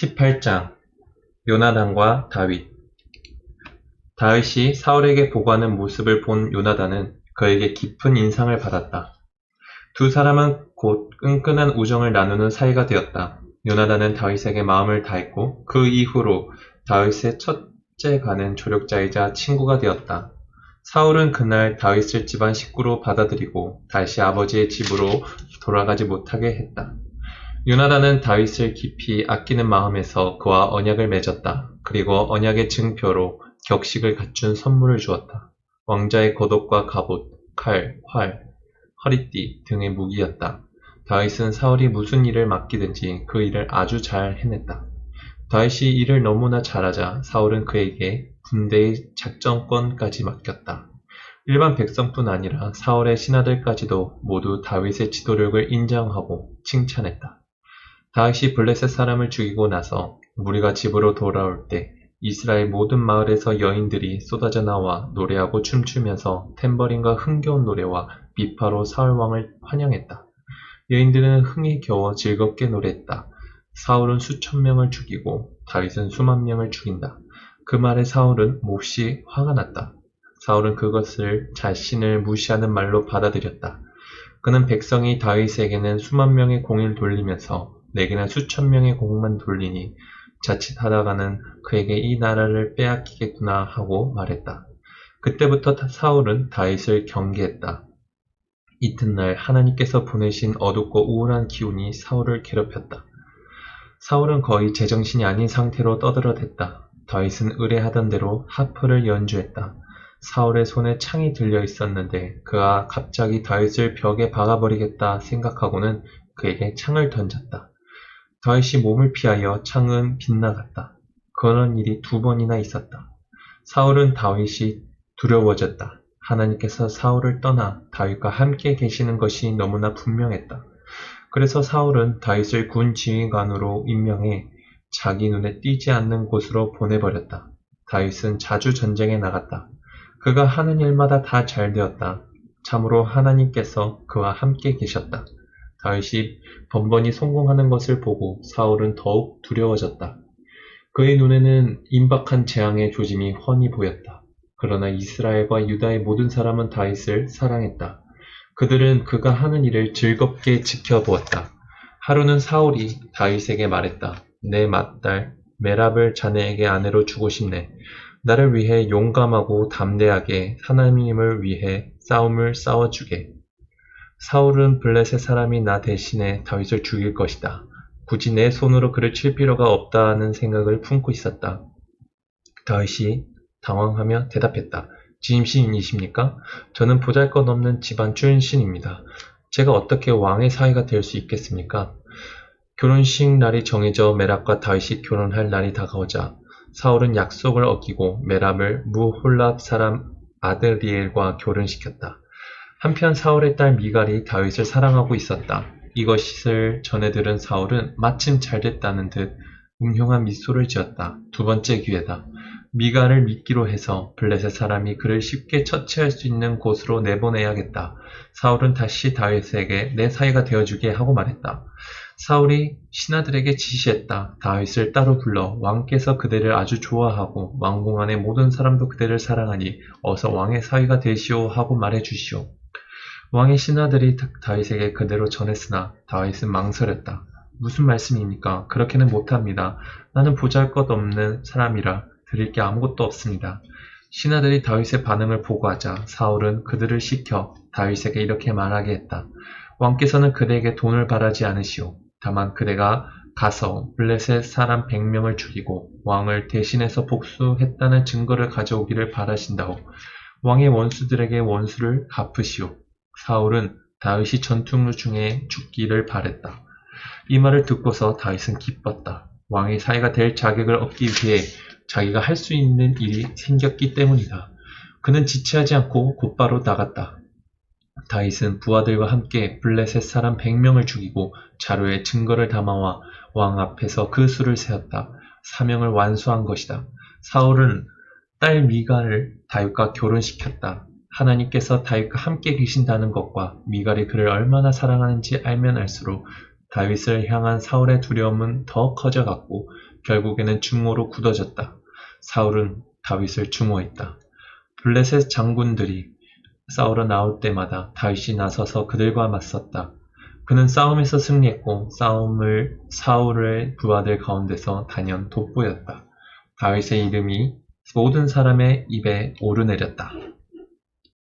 18장 요나단과 다윗 다윗이 사울에게 보고하는 모습을 본 요나단은 그에게 깊은 인상을 받았다. 두 사람은 곧 끈끈한 우정을 나누는 사이가 되었다. 요나단은 다윗에게 마음을 다했고 그 이후로 다윗의 첫째 가는 조력자이자 친구가 되었다. 사울은 그날 다윗을 집안 식구로 받아들이고 다시 아버지의 집으로 돌아가지 못하게 했다. 요나단은 다윗을 깊이 아끼는 마음에서 그와 언약을 맺었다. 그리고 언약의 증표로 격식을 갖춘 선물을 주었다. 왕자의 겉옷과 갑옷, 칼, 활, 허리띠 등의 무기였다. 다윗은 사울이 무슨 일을 맡기든지 그 일을 아주 잘 해냈다. 다윗이 일을 너무나 잘하자 사울은 그에게 군대의 작전권까지 맡겼다. 일반 백성뿐 아니라 사울의 신하들까지도 모두 다윗의 지도력을 인정하고 칭찬했다. 다윗이 블레셋 사람을 죽이고 나서 무리가 집으로 돌아올 때 이스라엘 모든 마을에서 여인들이 쏟아져 나와 노래하고 춤추면서 탬버린과 흥겨운 노래와 비파로 사울 왕을 환영했다. 여인들은 흥에 겨워 즐겁게 노래했다. 사울은 수천 명을 죽이고 다윗은 수만 명을 죽인다. 그 말에 사울은 몹시 화가 났다. 사울은 그것을 자신을 무시하는 말로 받아들였다. 그는 백성이 다윗에게는 수만 명의 공을 돌리면서 내게는 수천 명의 공만 돌리니 자칫하다가는 그에게 이 나라를 빼앗기겠구나 하고 말했다. 그때부터 사울은 다윗을 경계했다. 이튿날 하나님께서 보내신 어둡고 우울한 기운이 사울을 괴롭혔다. 사울은 거의 제정신이 아닌 상태로 떠들어댔다. 다윗은 의뢰하던 대로 하프를 연주했다. 사울의 손에 창이 들려 있었는데 그가 갑자기 다윗을 벽에 박아버리겠다 생각하고는 그에게 창을 던졌다. 다윗이 몸을 피하여 창은 빗나갔다. 그런 일이 두 번이나 있었다. 사울은 다윗이 두려워졌다. 하나님께서 사울을 떠나 다윗과 함께 계시는 것이 너무나 분명했다. 그래서 사울은 다윗을 군 지휘관으로 임명해 자기 눈에 띄지 않는 곳으로 보내버렸다. 다윗은 자주 전쟁에 나갔다. 그가 하는 일마다 다 잘 되었다. 참으로 하나님께서 그와 함께 계셨다. 다윗이 번번이 성공하는 것을 보고 사울은 더욱 두려워졌다. 그의 눈에는 임박한 재앙의 조짐이 훤히 보였다. 그러나 이스라엘과 유다의 모든 사람은 다윗을 사랑했다. 그들은 그가 하는 일을 즐겁게 지켜보았다. 하루는 사울이 다윗에게 말했다. 내 맏딸 메랍을 자네에게 아내로 주고 싶네. 나를 위해 용감하고 담대하게 하나님을 위해 싸움을 싸워주게. 사울은 블레셋 사람이 나 대신에 다윗을 죽일 것이다. 굳이 내 손으로 그를 칠 필요가 없다는 생각을 품고 있었다. 다윗이 당황하며 대답했다. 지임신이십니까? 저는 보잘것없는 집안 출신입니다. 제가 어떻게 왕의 사위가 될 수 있겠습니까? 결혼식 날이 정해져 메랍과 다윗이 결혼할 날이 다가오자 사울은 약속을 어기고 메랍을 무홀랍 사람 아드리엘과 결혼시켰다. 한편 사울의 딸 미갈이 다윗을 사랑하고 있었다. 이것을 전해 들은 사울은 마침 잘 됐다는 듯 음흉한 미소를 지었다. 두 번째 기회다. 미갈을 믿기로 해서 블레셋 사람이 그를 쉽게 처치할 수 있는 곳으로 내보내야겠다. 사울은 다시 다윗에게 내 사이가 되어주게 하고 말했다. 사울이 신하들에게 지시했다. 다윗을 따로 불러 왕께서 그대를 아주 좋아하고 왕궁 안의 모든 사람도 그대를 사랑하니 어서 왕의 사위가 되시오 하고 말해 주시오. 왕의 신하들이 다윗에게 그대로 전했으나 다윗은 망설였다. 무슨 말씀입니까? 그렇게는 못합니다. 나는 보잘 것 없는 사람이라 드릴 게 아무것도 없습니다. 신하들이 다윗의 반응을 보고하자 사울은 그들을 시켜 다윗에게 이렇게 말하게 했다. 왕께서는 그대에게 돈을 바라지 않으시오. 다만 그대가 가서 블레셋 사람 100명을 죽이고 왕을 대신해서 복수했다는 증거를 가져오기를 바라신다오. 왕의 원수들에게 원수를 갚으시오. 사울은 다윗이 전투 중에 죽기를 바랬다. 이 말을 듣고서 다윗은 기뻤다. 왕의 사이가 될 자격을 얻기 위해 자기가 할 수 있는 일이 생겼기 때문이다. 그는 지체하지 않고 곧바로 나갔다. 다윗은 부하들과 함께 블레셋 사람 100명을 죽이고 자료에 증거를 담아와 왕 앞에서 그 수를 세었다. 사명을 완수한 것이다. 사울은 딸 미가를 다윗과 결혼시켰다. 하나님께서 다윗과 함께 계신다는 것과 미갈이 그를 얼마나 사랑하는지 알면 알수록 다윗을 향한 사울의 두려움은 더 커져갔고 결국에는 중모로 굳어졌다. 사울은 다윗을 중모했다. 블레셋 장군들이 싸우러 나올 때마다 다윗이 나서서 그들과 맞섰다. 그는 싸움에서 승리했고 싸움을 사울의 부하들 가운데서 단연 돋보였다. 다윗의 이름이 모든 사람의 입에 오르내렸다.